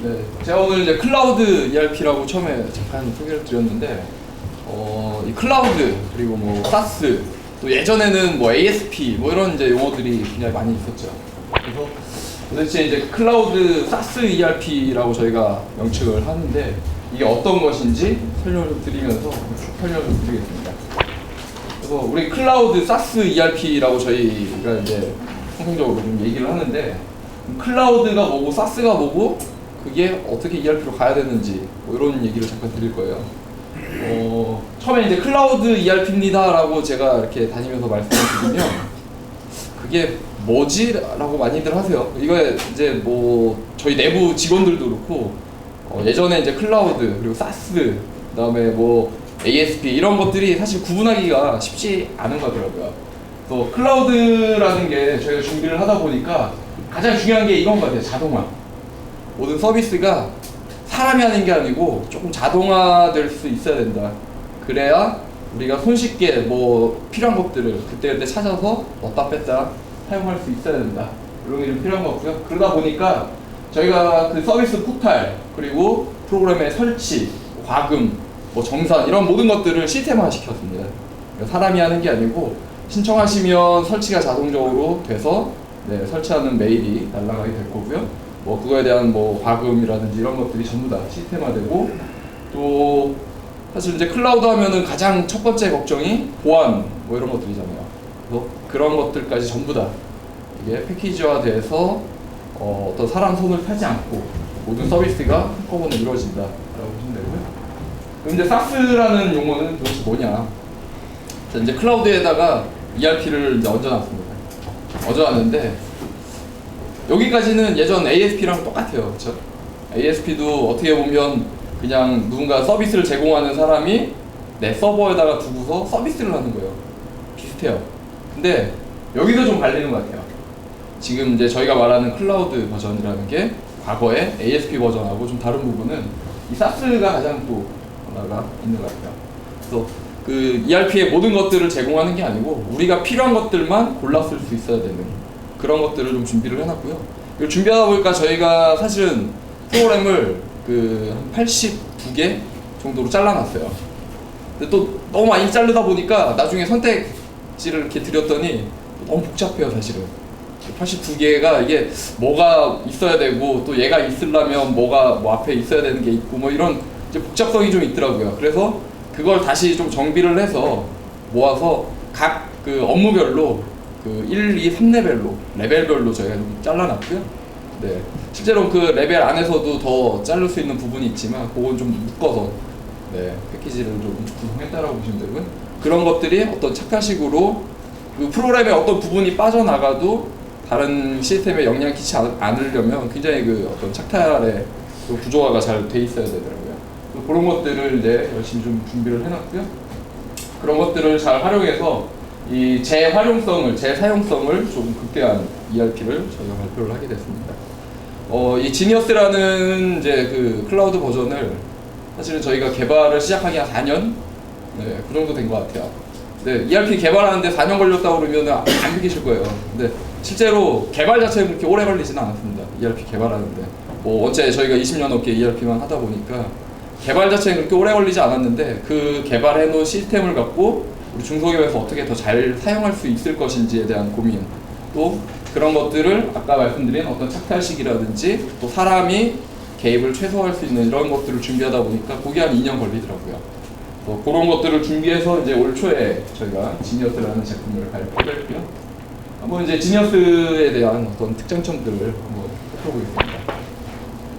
네, 제가 오늘 이제 클라우드 ERP라고 처음에 잠깐 소개를 드렸는데, 어, 이 클라우드 그리고 뭐 사스 또 예전에는 뭐 ASP 뭐 이런 이제 용어들이 굉장히 많이 있었죠. 그래서 도대체 이제 클라우드 사스 ERP라고 저희가 명칭을 하는데 이게 어떤 것인지 설명을 좀 드리면서 쭉 설명을 좀 드리겠습니다. 그래서 우리 클라우드 사스 ERP라고 저희가 이제 통상적으로 좀 얘기를 하는데 클라우드가 뭐고 사스가 뭐고 그게 어떻게 ERP로 가야 되는지 뭐 이런 얘기를 잠깐 드릴 거예요. 어, 처음에 이제 클라우드 ERP입니다라고 제가 이렇게 다니면서 말씀을 드리면 그게 뭐지라고 많이들 하세요. 이거 이제 뭐 저희 내부 직원들도 그렇고 어, 예전에 이제 클라우드 그리고 사스 그다음에 뭐 ASP 이런 것들이 사실 구분하기가 쉽지 않은 거더라고요. 또 클라우드라는 게 저희가 준비를 하다 보니까 가장 중요한 게 이건 것 같아요. 자동화. 모든 서비스가 사람이 하는 게 아니고 조금 자동화될 수 있어야 된다. 그래야 우리가 손쉽게 뭐 필요한 것들을 그때그때 찾아서 넣다 뺐다 사용할 수 있어야 된다. 이런 게 좀 필요한 것 같고요. 그러다 보니까 저희가 그 서비스 포탈 그리고 프로그램의 설치, 과금, 뭐 정산 이런 모든 것들을 시스템화 시켰습니다. 그러니까 사람이 하는 게 아니고 신청하시면 설치가 자동적으로 돼서 네, 설치하는 메일이 날라가게 될 거고요. 뭐 그거에 대한 뭐 과금이라든지 이런 것들이 전부 다 시스템화되고 또 사실 이제 클라우드 하면은 가장 첫 번째 걱정이 보안 뭐 이런 것들이잖아요. 그래서 그런 것들까지 전부 다 이게 패키지화돼서 어, 어떤 사람 손을 타지 않고 모든 서비스가 한꺼번에 이루어진다라고 보시면 되고요. 그럼 이제 사스라는 용어는 도대체 뭐냐? 자, 이제 클라우드에다가 ERP를 이제 얹어놨습니다. 얹어놨는데 여기까지는 예전 ASP랑 똑같아요, 그렇죠? ASP도 어떻게 보면 그냥 누군가 서비스를 제공하는 사람이 내 서버에다가 두고서 서비스를 하는 거예요. 비슷해요. 근데 여기도 좀 갈리는 것 같아요. 지금 이제 저희가 말하는 클라우드 버전이라는 게 과거의 ASP 버전하고 좀 다른 부분은 이 사스가 가장 또 하나가 있는 것 같아요. 그래서 그 ERP의 모든 것들을 제공하는 게 아니고 우리가 필요한 것들만 골라 쓸 수 있어야 되는 그런 것들을 좀 준비를 해놨고요. 이걸 준비하다 보니까 저희가 사실은 프로그램을 그한 82개 정도로 잘라놨어요. 근데 또 너무 많이 자르다 보니까 나중에 선택지를 이렇게 드렸더니 너무 복잡해요, 사실은. 82개가 이게 뭐가 있어야 되고 또 얘가 있으려면 뭐가 뭐 앞에 있어야 되는 게 있고 뭐 이런 복잡성이 좀 있더라고요. 그래서 그걸 다시 좀 정비를 해서 모아서 각 그 업무별로 그 1, 2, 3레벨로 레벨별로 저희가 좀 잘라놨고요. 네. 실제로 그 레벨 안에서도 더 자를 수 있는 부분이 있지만 그건 좀 묶어서 네, 패키지를 좀 구성했다라고 보시면 되고요. 그런 것들이 어떤 착화식으로 그 프로그램의 어떤 부분이 빠져나가도 다른 시스템에 영향 끼치지 않- 않으려면 굉장히 그 어떤 착탈의 그 구조화가 잘 돼 있어야 되더라고요. 그런 것들을 이제 열심히 좀 준비를 해놨고요. 그런 것들을 잘 활용해서 이 재활용성을, 재사용성을 좀 극대화한 ERP를 저희가 발표를 하게 됐습니다. 어, 이 지니어스라는 이제 그 클라우드 버전을 사실은 저희가 개발을 시작하기 한 4년? 네, 그 정도 된 것 같아요. 네, ERP 개발하는데 4년 걸렸다고 그러면 안 믿기실 거예요. 근데 실제로 개발 자체는 그렇게 오래 걸리지는 않았습니다. ERP 개발하는데. 뭐, 어째 저희가 20년 넘게 ERP만 하다 보니까 개발 자체는 그렇게 오래 걸리지 않았는데 그 개발해 놓은 시스템을 갖고 우리 중소기업에서 어떻게 더 잘 사용할 수 있을 것인지에 대한 고민 또 그런 것들을 아까 말씀드린 어떤 착탈식이라든지 또 사람이 개입을 최소화할 수 있는 이런 것들을 준비하다 보니까 그게 한 2년 걸리더라고요. 또 그런 것들을 준비해서 이제 올 초에 저희가 지니어스라는 제품을 발표를 했고요. 한번 이제 지니어스에 대한 어떤 특장점들을 한번 살펴보겠습니다.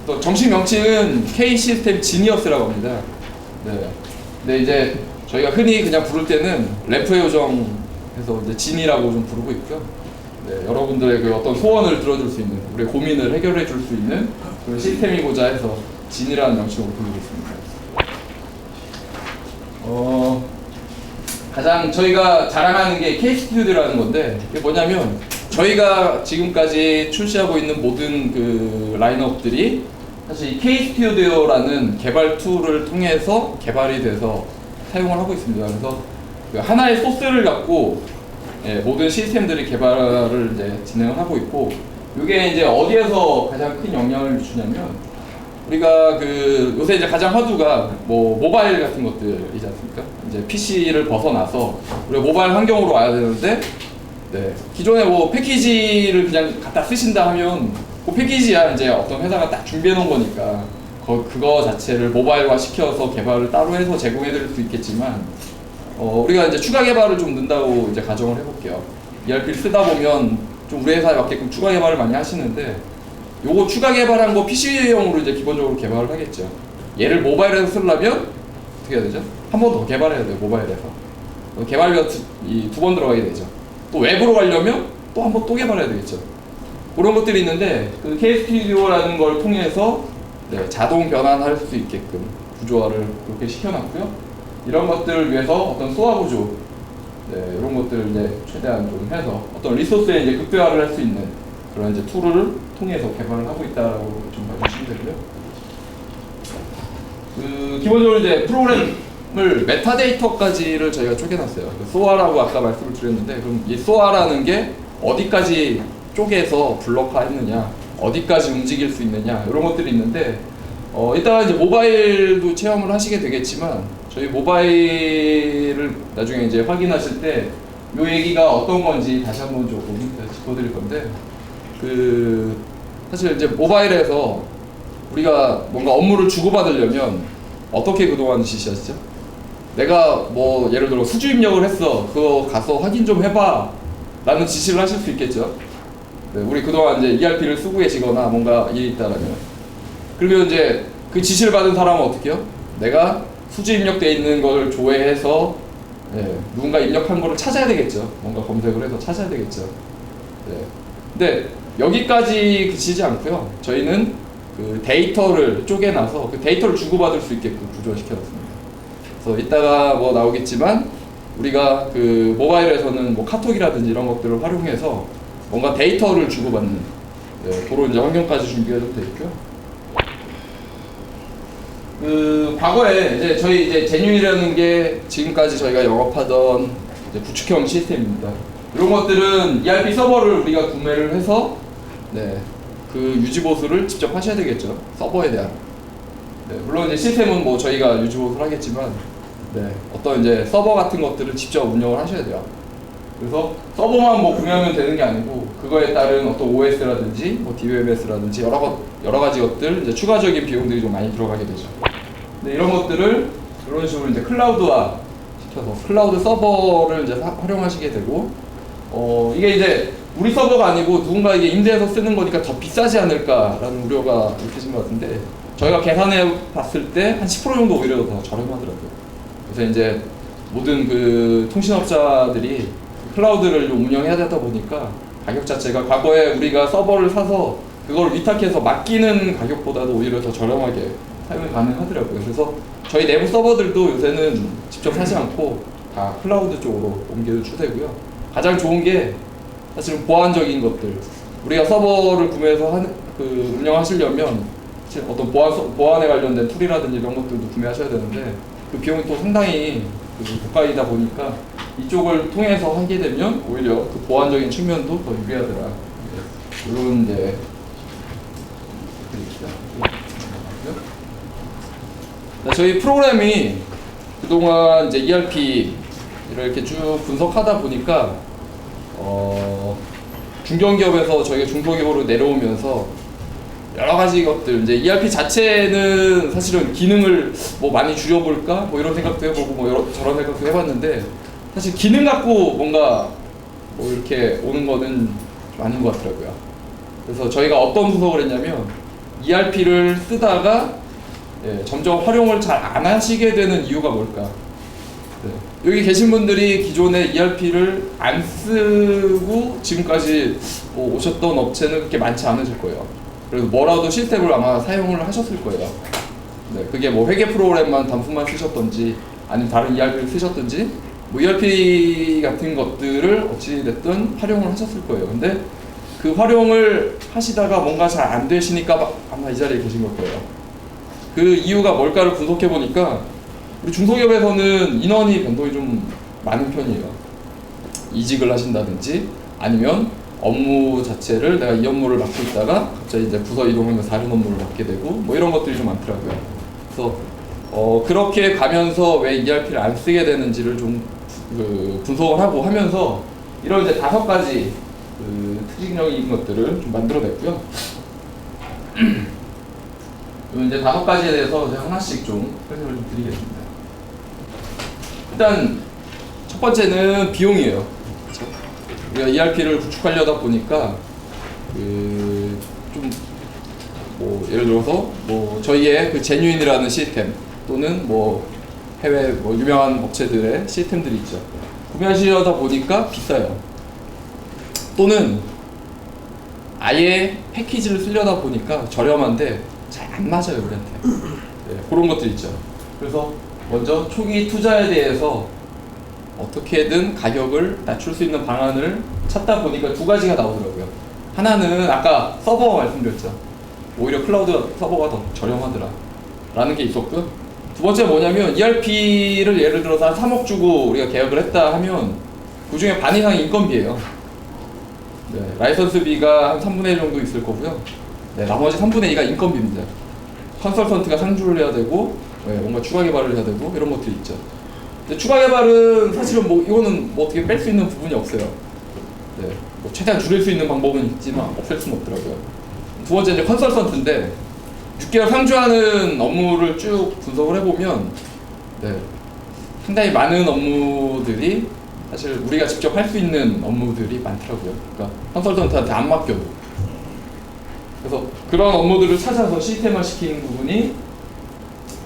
또 정식 명칭은 K 시스템 지니어스라고 합니다. 네. 근데 이제 저희가 흔히 그냥 부를 때는 램프의 요정 해서 이제 진이라고 좀 부르고 있고요. 네, 여러분들의 그 어떤 소원을 들어줄 수 있는, 우리의 고민을 해결해 줄 수 있는 그런 시스템이고자 해서 진이라는 명칭으로 부르고 있습니다. 어, 가장 저희가 자랑하는 게 K 스튜디오라는 건데 이게 뭐냐면 저희가 지금까지 출시하고 있는 모든 그 라인업들이 사실 이 K 스튜디오라는 개발 툴을 통해서 개발이 돼서 사용을 하고 있습니다. 그래서 그 하나의 소스를 갖고 예, 모든 시스템들이 개발을 이제 진행을 하고 있고 이게 이제 어디에서 가장 큰 영향을 주냐면 우리가 그 요새 이제 가장 화두가 뭐 모바일 같은 것들이지 않습니까? 이제 PC를 벗어나서 우리가 모바일 환경으로 와야 되는데 네. 기존에 뭐 패키지를 그냥 갖다 쓰신다 하면 그 패키지야 이제 어떤 회사가 딱 준비해 놓은 거니까 거, 그거 자체를 모바일화 시켜서 개발을 따로 해서 제공해 드릴 수 있겠지만 어, 우리가 이제 추가 개발을 좀 넣는다고 이제 가정을 해볼게요. ERP를 쓰다 보면 좀 우리 회사에 맞게끔 추가 개발을 많이 하시는데 요거 추가 개발한 거 PC용으로 이제 기본적으로 개발을 하겠죠. 얘를 모바일에서 쓰려면 어떻게 해야 되죠? 한 번 더 개발해야 돼요, 모바일에서. 어, 개발비가 두 번 들어가게 되죠. 또 웹으로 가려면 또 한 번 또 개발해야 되겠죠. 그런 것들이 있는데 그 K-스튜디오라는 걸 통해서 네, 자동 변환할 수 있게끔 구조화를 그렇게 시켜놨고요. 이런 것들을 위해서 어떤 소화 구조, 네, 이런 것들을 이제 최대한 좀 해서 어떤 리소스에 이제 극대화를 할 수 있는 그런 이제 툴을 통해서 개발을 하고 있다라고 좀 봐주시면 되고요. 그 기본적으로 이제 프로그램을 메타데이터까지를 저희가 쪼개놨어요. 그 소아라고 아까 말씀을 드렸는데 그럼 이 소아라는 게 어디까지 쪼개서 블록화했느냐, 어디까지 움직일 수 있느냐 이런 것들이 있는데 어, 이따가 이제 모바일도 체험을 하시게 되겠지만 저희 모바일을 나중에 이제 확인하실 때 이 얘기가 어떤 건지 다시 한번 조금 짚어드릴 건데 그 사실 이제 모바일에서 우리가 뭔가 업무를 주고받으려면 어떻게 그동안 지시하시죠? 내가 뭐 예를 들어 수주 입력을 했어. 그거 가서 확인 좀 해봐. 라는 지시를 하실 수 있겠죠. 네, 우리 그동안 이제 ERP를 쓰고 계시거나 뭔가 일이 있다라면. 그리고 이제 그 지시를 받은 사람은 어떻게 해요? 내가 수주 입력돼 있는 걸 조회해서 네, 누군가 입력한 거를 찾아야 되겠죠. 뭔가 검색을 해서 찾아야 되겠죠. 네. 근데 여기까지 그치지 않고요. 저희는 그 데이터를 쪼개놔서 그 데이터를 주고받을 수 있게끔 구조시켜놨습니다. 그래서 이따가 뭐 나오겠지만 우리가 그 모바일에서는 뭐 카톡이라든지 이런 것들을 활용해서 뭔가 데이터를 주고받는 네, 그런 이제 환경까지 돼 있고요. 그 과거에 이제 저희 이제 제뉴이라는 게 지금까지 저희가 영업하던 구축형 시스템입니다. 이런 것들은 ERP 서버를 우리가 구매를 해서 네, 그 유지 보수를 직접 하셔야 되겠죠. 서버에 대한. 네, 물론 이제 시스템은 뭐 저희가 유지 보수를 하겠지만 네, 어떤 이제 서버 같은 것들을 직접 운영을 하셔야 돼요. 그래서 서버만 뭐 구매하면 되는 게 아니고 그거에 따른 어떤 OS라든지 뭐 DBMS라든지 여러 것 여러 가지 것들 이제 추가적인 비용들이 좀 많이 들어가게 되죠. 근데 이런 것들을 이런 식으로 이제 클라우드화 시켜서 클라우드 서버를 이제 사- 활용하시게 되고 어 이게 이제 우리 서버가 아니고 누군가에게 임대해서 쓰는 거니까 더 비싸지 않을까라는 우려가 느껴진 것 같은데 저희가 계산해 봤을 때 한 10% 정도 오히려 더 저렴하더라고요. 그래서 이제 모든 그 통신업자들이 클라우드를 좀 운영해야 되다 보니까 가격 자체가 과거에 우리가 서버를 사서 그걸 위탁해서 맡기는 가격보다도 오히려 더 저렴하게 사용이 가능하더라고요. 그래서 저희 내부 서버들도 요새는 직접 사지 않고 다 클라우드 쪽으로 옮길 추세고요. 가장 좋은 게 사실은 보안적인 것들. 우리가 서버를 구매해서 하는, 그 운영하시려면 사실 어떤 보안 서- 보안에 관련된 툴이라든지 이런 것들도 구매하셔야 되는데 그 비용이 또 상당히 그 고가이다 보니까 이쪽을 통해서 하게 되면 오히려 그 보안적인 측면도 더 유리하더라. 이제 네, 저희 프로그램이 그동안 이제 ERP 이렇게 쭉 분석하다 보니까 어, 중견기업에서 저희가 중소기업으로 내려오면서 여러 가지 것들 이제 ERP 자체는 사실은 기능을 뭐 많이 줄여볼까 뭐 이런 생각도 해보고 뭐 여러, 저런 생각도 해봤는데 사실 기능 갖고 뭔가 뭐 이렇게 오는 거는 좀 아닌 것 같더라고요. 그래서 저희가 어떤 분석을 했냐면 ERP를 쓰다가 예, 점점 활용을 잘 안 하시게 되는 이유가 뭘까? 네. 여기 계신 분들이 기존에 ERP를 안 쓰고 지금까지 뭐 오셨던 업체는 그렇게 많지 않으실 거예요. 그래서 뭐라도 시스템을 아마 사용을 하셨을 거예요. 네, 그게 뭐 회계 프로그램만 단품만 쓰셨던지 아니면 다른 ERP를 쓰셨던지 뭐 ERP 같은 것들을 어찌 됐든 활용을 하셨을 거예요. 근데 그 활용을 하시다가 뭔가 잘 안 되시니까 아마 이 자리에 계신 걸 거예요. 그 이유가 뭘까를 분석해 보니까 우리 중소기업에서는 인원이 변동이 좀 많은 편이에요. 이직을 하신다든지 아니면 업무 자체를 내가 이 업무를 맡고 있다가 갑자기 이제 부서 이동하면서 다른 업무를 맡게 되고 뭐 이런 것들이 좀 많더라고요. 그래서 어, 그렇게 가면서 왜 ERP를 안 쓰게 되는지를 좀 그, 분석을 하고 하면서 이런 이제 다섯 가지 그 특징적인 것들을 좀 만들어냈고요. 요 이제 다섯 가지에 대해서 하나씩 좀 설명을 좀 드리겠습니다. 일단 첫 번째는 비용이에요. 그쵸? 우리가 ERP를 구축하려다 보니까 그 그좀뭐 예를 들어서 뭐 저희의 그 제뉴인이라는 시스템 또는 뭐 해외 뭐 유명한 업체들의 시스템들이 있죠. 구매하시려다 보니까 비싸요. 또는 아예 패키지를 쓰려다 보니까 저렴한데 잘 안 맞아요 우리한테. 네, 그런 것들 있죠. 그래서 먼저 초기 투자에 대해서 어떻게든 가격을 낮출 수 있는 방안을 찾다 보니까 두 가지가 나오더라고요. 하나는 아까 서버 말씀드렸죠. 오히려 클라우드 서버가 더 저렴하더라. 라는 게 있었고요. 두 번째 뭐냐면 ERP를 예를 들어서 한 3억 주고 우리가 계약을 했다 하면 그 중에 반 이상이 인건비예요. 네, 라이선스비가 한 3분의 1 정도 있을 거고요. 네, 나머지 3분의 2가 인건비입니다. 컨설턴트가 상주를 해야 되고 네, 뭔가 추가 개발을 해야 되고 이런 것들이 있죠. 추가 개발은 사실은 뭐 이거는 뭐 어떻게 뺄 수 있는 부분이 없어요. 네, 뭐 최대한 줄일 수 있는 방법은 있지만 없앨 수는 없더라고요. 두 번째 이제 컨설턴트인데 6개월 상주하는 업무를 쭉 분석을 해보면 네, 상당히 많은 업무들이 사실 우리가 직접 할 수 있는 업무들이 많더라고요. 그러니까 컨설턴트한테 안 맡겨도. 그래서 그런 업무들을 찾아서 시스템화 시키는 부분이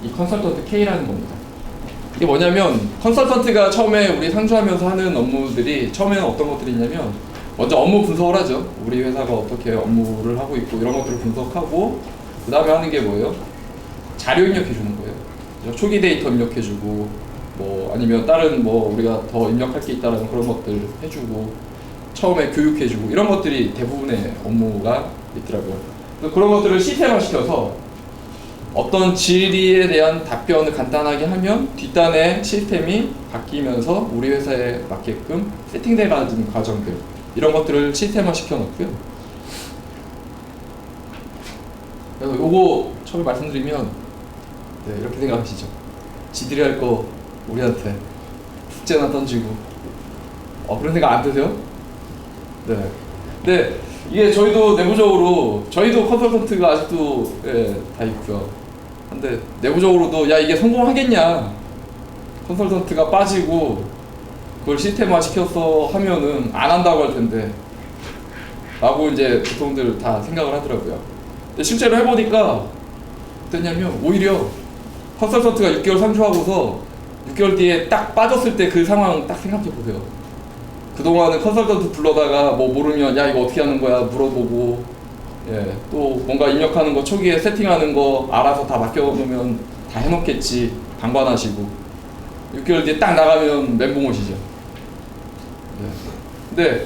이 컨설턴트 K라는 겁니다. 이게 뭐냐면 컨설턴트가 처음에 우리 상주하면서 하는 업무들이 처음에는 어떤 것들이 있냐면 먼저 업무 분석을 하죠. 우리 회사가 어떻게 업무를 하고 있고 이런 것들을 분석하고 그 다음에 하는 게 뭐예요? 자료 입력해 주는 거예요. 그죠? 초기 데이터 입력해 주고 뭐 아니면 다른 뭐 우리가 더 입력할 게 있다라는 그런 것들 해주고 처음에 교육해 주고 이런 것들이 대부분의 업무가 있더라고요. 그런 것들을 시스템화 시켜서 어떤 질의에 대한 답변을 간단하게 하면 뒷단에 시스템이 바뀌면서 우리 회사에 맞게끔 세팅돼 가는 과정들 이런 것들을 시스템화 시켜 놓고요. 요거 처음에 말씀드리면 네, 이렇게 생각하시죠. 지들이 할 거 우리한테 숙제나 던지고 어 그런 생각 안 드세요? 네. 근데 이게 저희도 내부적으로 저희도 컨설턴트가 아직도 예, 다 있고요. 근데 내부적으로도 야 이게 성공하겠냐 컨설턴트가 빠지고 그걸 시스템화 시켜서 하면은 안 한다고 할 텐데 라고 이제 보통들 다 생각을 하더라고요. 근데 실제로 해보니까 어땠냐면 오히려 컨설턴트가 6개월 상주하고서 6개월 뒤에 딱 빠졌을 때 그 상황 딱 생각해 보세요. 그동안은 컨설턴트 불러다가 뭐 모르면 야 이거 어떻게 하는 거야 물어보고 예, 또 뭔가 입력하는 거 초기에 세팅하는 거 알아서 다 맡겨놓으면 다 해놓겠지 방관하시고 6개월 뒤에 딱 나가면 멘붕 오시죠. 네. 근데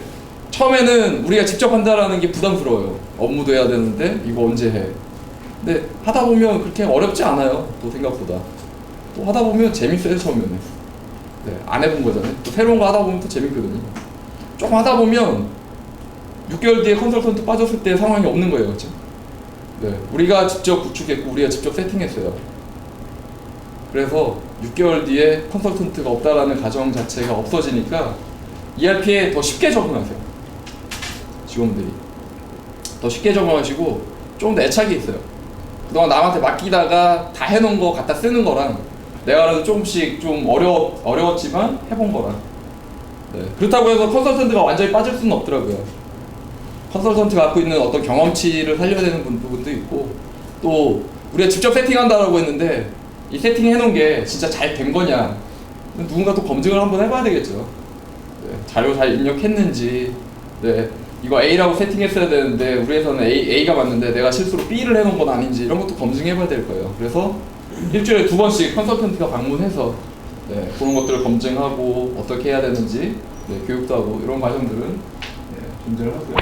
처음에는 우리가 직접 한다라는 게 부담스러워요. 업무도 해야 되는데 이거 언제 해? 근데 하다 보면 그렇게 어렵지 않아요. 또 생각보다. 또 하다 보면 재밌어요 처음에는. 네, 안 해본 거잖아요. 또 새로운 거 하다 보면 또 재밌거든요. 조금 하다 보면 6개월 뒤에 컨설턴트 빠졌을 때 상황이 없는 거예요, 그렇죠? 네, 우리가 직접 구축했고 우리가 직접 세팅했어요. 그래서 6개월 뒤에 컨설턴트가 없다라는 가정 자체가 없어지니까 ERP에 더 쉽게 적응하세요. 직원들이 더 쉽게 적응하시고 좀 더 애착이 있어요. 그동안 남한테 맡기다가 다 해놓은 거 갖다 쓰는 거랑 내가 그래도 조금씩 좀 어려 어려웠지만 해본 거랑 네. 그렇다고 해서 컨설턴트가 완전히 빠질 수는 없더라고요. 컨설턴트가 갖고 있는 어떤 경험치를 살려야 되는 부- 부분도 있고 또 우리가 직접 세팅한다라고 했는데 이 세팅 해놓은 게 진짜 잘 된 거냐 누군가 또 검증을 한번 해봐야 되겠죠. 네. 자료 잘 입력했는지 네. 이거 A라고 세팅했어야 되는데 우리 회사는 A, A가 맞는데 내가 실수로 B를 해놓은 건 아닌지 이런 것도 검증해봐야 될 거예요. 그래서 일주일에 두 번씩 컨설턴트가 방문해서 네, 그런 것들을 검증하고 어떻게 해야 되는지 네, 교육도 하고 이런 과정들은 네, 존재를 하고요.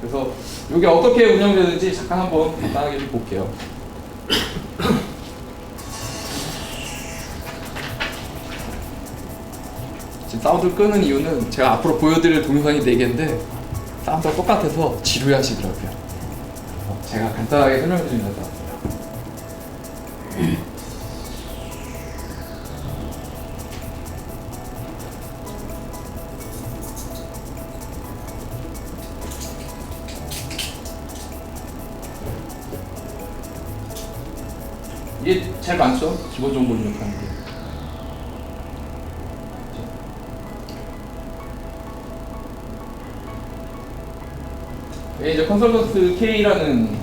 그래서 이게 어떻게 운영되는지 잠깐 한번 간단하게 좀 볼게요. 사운드를 끄는 이유는 제가 앞으로 보여드릴 동영상이 4개인데 사운드가 똑같아서 지루해 하시더라고요. 어, 제가 간단하게 설명드리면서 이게 이제 컨설턴트 K라는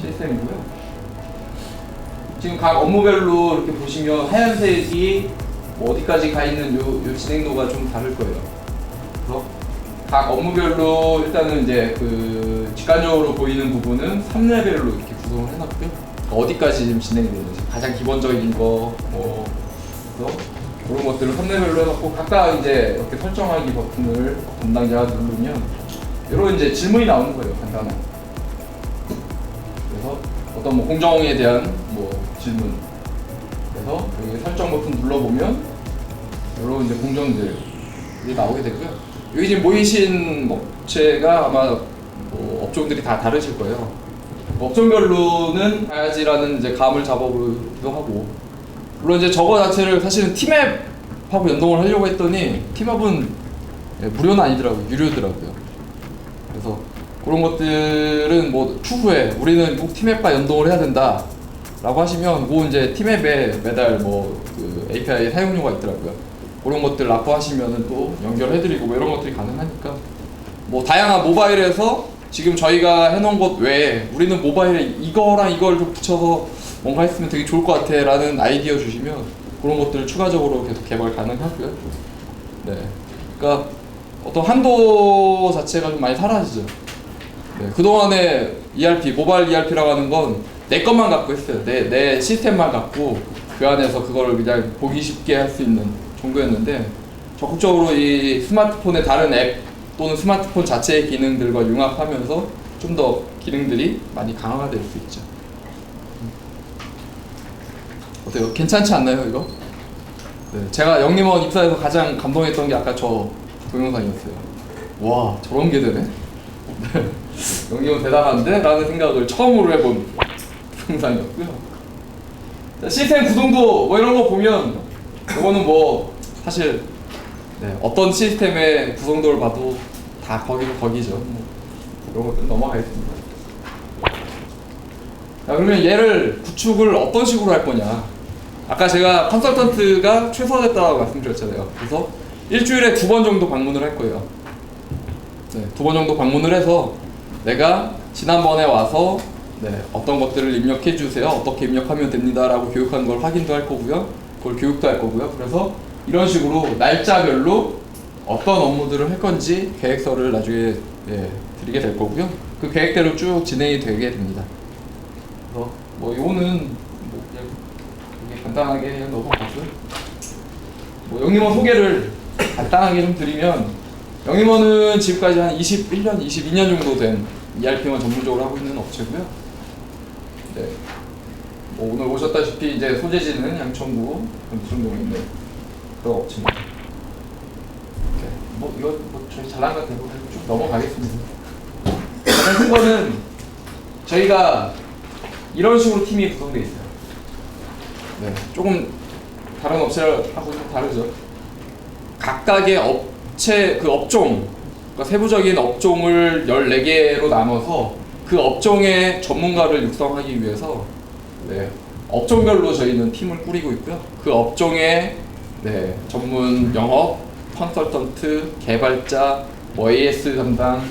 시스템이고요. 지금 각 업무별로 이렇게 보시면 하얀색이 뭐 어디까지 가 있는 요, 요 진행도가 좀 다를 거예요. 그래서 각 업무별로 일단은 이제 그 직관적으로 보이는 부분은 3레벨로 이렇게 구성을 해놨고요. 어디까지 지금 진행이 되는지 가장 기본적인 거, 뭐 그래서 그런 것들을 3레벨로 해놓고 각각 이제 이렇게 설정하기 버튼을 담당자가 누르면 이런 이제 질문이 나오는 거예요, 간단한. 그래서 어떤 뭐 공정에 대한 뭐 질문. 그래서 여기 설정 버튼 눌러보면 이런 이제 공정들이 나오게 되고요. 여기 지금 모이신 업체가 아마 뭐 업종들이 다 다르실 거예요. 업종별로는 가야지라는 이제 감을 잡아보기도 하고 물론 이제 저거 자체를 사실은 티맵하고 연동을 하려고 했더니 티맵은 예, 무료는 아니더라고요 유료더라고요 그래서 그런 것들은 뭐 추후에 우리는 꼭 티맵과 연동을 해야 된다 라고 하시면 그 이제 티맵에 매달 뭐 그 API 사용료가 있더라고요 그런 것들 납부하시면은 또 연결해드리고 뭐 이런 것들이 가능하니까 뭐 다양한 모바일에서 지금 저희가 해놓은 것 외에 우리는 모바일에 이거랑 이걸 좀 붙여서 뭔가 했으면 되게 좋을 것 같아 라는 아이디어 주시면 그런 것들을 추가적으로 계속 개발 가능하고요 네. 그러니까 어떤 한도 자체가 좀 많이 사라지죠 네. 그동안에 ERP, 모바일 ERP라고 하는 건 내 것만 갖고 했어요 내, 내 시스템만 갖고 그 안에서 그거를 그냥 보기 쉽게 할 수 있는 정도였는데 적극적으로 이 스마트폰의 다른 앱 또는 스마트폰 자체의 기능들과 융합하면서 좀 더 기능들이 많이 강화가 될 수 있죠. 어때요? 괜찮지 않나요, 이거? 네, 제가 영림원 입사해서 가장 감동했던 게 아까 저 동영상이었어요. 와, 저런 게 되네? 네, 영림원 대단한데? 라는 생각을 처음으로 해본 동영상이었고요. 자, 시스템 구동도 뭐 이런 거 보면 이거는 뭐 사실 네, 어떤 시스템의 구성도를 봐도 다 거기서 거기죠. 뭐 이런 것들 넘어가겠습니다. 자, 그러면 얘를 구축을 어떤 식으로 할 거냐? 아까 제가 컨설턴트가 최소화됐다고 말씀드렸잖아요. 그래서 일주일에 두 번 정도 방문을 할 거예요. 네, 두 번 정도 방문을 해서 내가 지난번에 와서 네, 어떤 것들을 입력해 주세요. 어떻게 입력하면 됩니다라고 교육한 걸 확인도 할 거고요. 그걸 교육도 할 거고요. 그래서 이런 식으로 날짜별로 어떤 업무들을 할 건지 계획서를 나중에 네, 드리게 될 거고요. 그 계획대로 쭉 진행이 되게 됩니다. 그래서 뭐 요거는 뭐 그냥 간단하게 넘어가고요. 뭐 영림원 소개를 간단하게 좀 드리면 영림원은 지금까지 한 21년, 22년 정도 된 ERP만 전문적으로 하고 있는 업체고요. 네. 뭐 오늘 오셨다시피 이제 소재지는 양천구 무슨동에 있는 그런 업체입니다. 네. 뭐 이거 뭐 저희 잘난 것 같아요. 쭉 넘어가겠습니다. 가장 큰 거는 저희가 이런 식으로 팀이 구성되어 있어요. 네, 조금 다른 업체하고 좀 다르죠. 각각의 업체 그 업종, 그러니까 세부적인 업종을 14개로 나눠서 그 업종의 전문가를 육성하기 위해서 네, 업종별로 저희는 팀을 꾸리고 있고요. 그 업종의 네, 전문 영업, 컨설턴트, 개발자, 뭐 AS 담당,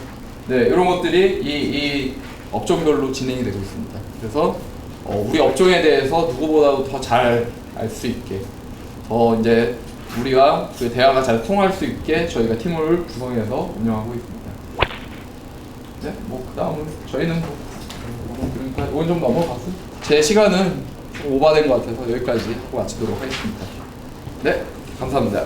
네, 이런 것들이 이, 이 업종별로 진행이 되고 있습니다. 그래서 어, 우리 업종에 대해서 누구보다도 더 잘 알 수 있게, 더 이제 우리가 그 대화가 잘 통할 수 있게 저희가 팀을 구성해서 운영하고 있습니다. 네, 뭐 그다음은 저희는 뭐, 뭐 그러니까 이건 좀 넘어갔어요. 제 시간은 좀 오바된 것 같아서 여기까지 하고 마치도록 하겠습니다. 네, 감사합니다.